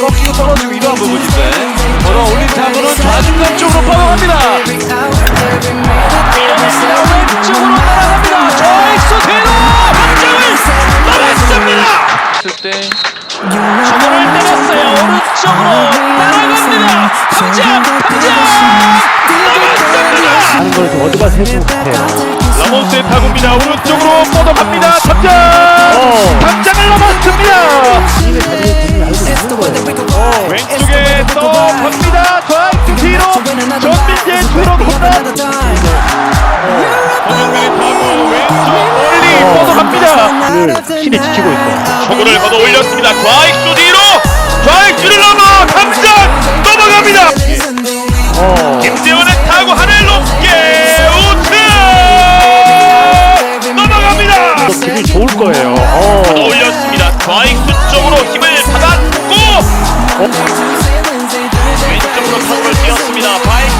꺾이고 떨어지고 이러한 부분인데 걸어 올린 타구는 좌중간 쪽으로 뻗어갑니다 밀어냅니다 왼쪽으로 날아갑니다 좌익수 뒤로 확장을 넘었습니다. 때 저거를 때렸어요 오른쪽으로 날아갑니다 탐장 탐장 하는 걸좀 어디가 세고 같아요. 라몬스의 타구입니다. 오른쪽으로 뻗어갑니다. 탑장 올렸습니다. 좌익수 뒤로 좌익수를 넘어 탐장 넘어갑니다. 김재원의 타구 하늘 높게 우측 넘어갑니다. 또 기분이 좋을 거예요. 어. 올렸습니다. 좌익수 쪽으로 힘을 받았고 왼쪽으로 타구를 띄었습니다. 좌익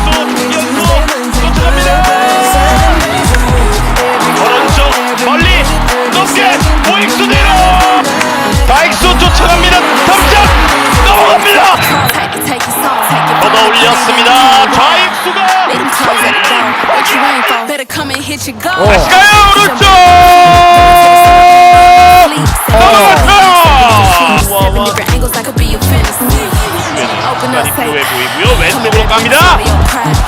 올렸습니다. 좌익수가. 다시 가요 오른쪽 넘어갔어요 왼쪽에 보이고요 왼쪽으로 갑니다.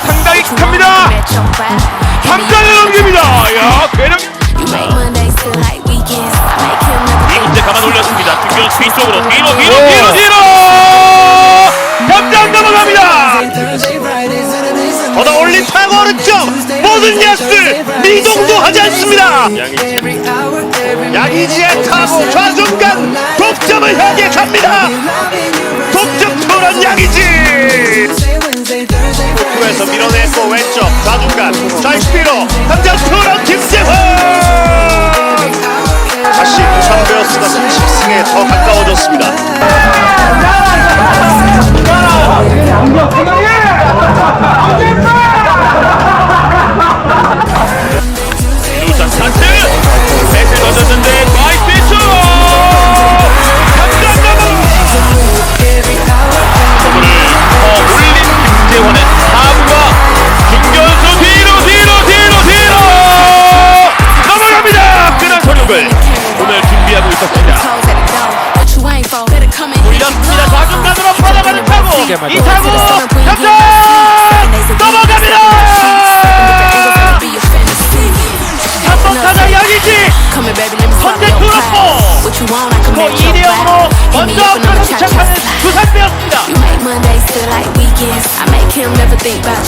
상당히 큽니다. want, bet your pride. 함장을 넘깁니다 야 괴력 think 이군제 가만 올렸습니다 뒤쪽으로 뒤로 어. 뒤로 뒤로 뒤로 오른쪽 모든 야스 미동도 하지 않습니다. 양이지의 타고 좌중간 독점을 향해 갑니다. 독점 투런 양이지. 투에서 밀어냈고 왼쪽 좌중간 좌익스피로 당장 투런 김재환! 다시 베어스가 30승에 더 가까워졌습니다 think back